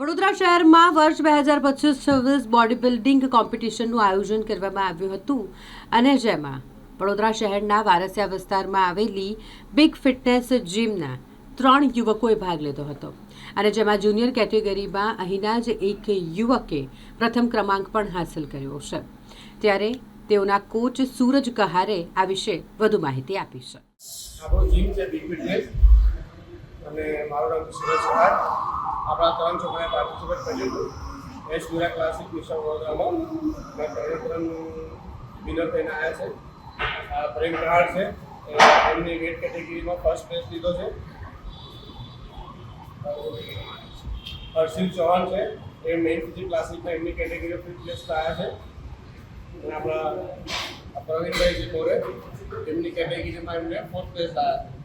વડોદરા શહેરમાં વર્ષ બે હજાર પચીસ છવ્વીસ બોડી બિલ્ડિંગ કોમ્પિટિશનનું આયોજન કરવામાં આવ્યું હતું. અને જેમાં વડોદરા શહેરના વારસિયા વિસ્તારમાં આવેલી બિગ ફિટનેસ જીમના ત્રણ યુવકોએ ભાગ લીધો હતો. અને જેમાં જુનિયર કેટેગરીમાં અહીંના જ એક યુવકે પ્રથમ ક્રમાંક પણ હાંસલ કર્યો છે. ત્યારે તેઓના કોચ સૂરજ કહારે આ વિશે વધુ માહિતી આપી છે. મારું નામ છે સુરેશ કુમાર આપણા ત્રણ છોકરાએ પાર્ટિસિપેટ કર્યું હતું એ સુરા ક્લાસિક મિશન વડોદરામાં મેં પહેલો ત્રણ વિનર થઈને આવ્યા છે. પ્રેમ કહાર છે. એમની વેટ કેટેગરીમાં ફર્સ્ટ પ્લેસ લીધો છે. હર્ષિલ ચૌહાણ છે. એ મેઇન ફિઝિક ક્લાસિકમાં એમની કેટેગરીમાં ફિફ્થ પ્લેસ આવ્યા છે. અને આપણા પ્રવીણભાઈ જીતોરે એમની કેટેગરીમાં એમને ફોર્થ પ્લેસ આવ્યા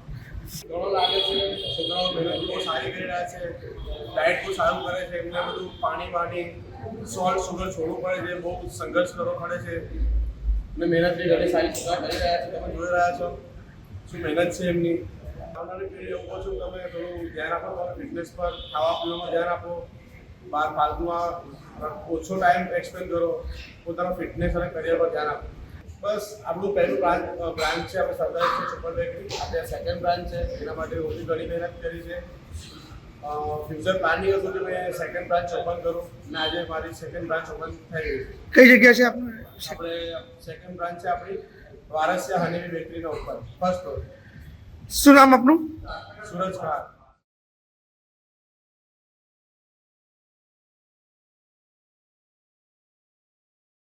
ઘણો લાગે છે છોકરાઓ મહેનત બહુ સારી કરી રહ્યા છે ડાયટ બહુ સારું કરે છે એમને બધું પાણી પાણી સોલ્ટ સુગર છોડવું પડે છે બહુ સંઘર્ષ કરવો પડે છે. અને મહેનત બી ઘણી સારી છોકરા કરી રહ્યા છે. તમે જોઈ રહ્યા છો શું મહેનત છે એમની. આવનારી પેઢી એવું કહું છું તમે થોડું ધ્યાન આપો તમારા ફિટનેસ પર ખાવા પીવામાં ધ્યાન આપો. બહાર ફાલતુમાં ઓછો ટાઈમ એક્સપેન્ડ કરો. પોતાના ફિટનેસ અને કરિયર પર ધ્યાન આપો. બસ આપણું પહેલું બ્રાન્ચ બ્રાન્ચ છે આપણે સરદાર છે સુપર બેકરી આપણે સેકન્ડ બ્રાન્ચ છે એના માટે ઓછી ઘણી મહેનત કરી છે. ફ્યુચર પ્લાનિંગ હતું કે મેં સેકન્ડ બ્રાન્ચ ઓપન કરું અને આજે મારી સેકન્ડ બ્રાન્ચ ઓપન થઈ ગઈ કઈ જગ્યા છે આપણે આપણે સેકન્ડ બ્રાન્ચ છે આપણી વારસિયા હનીવી બેકરીના ઉપર ફર્સ્ટ ફ્લોર શું નામ આપનું? સુરજ ખાન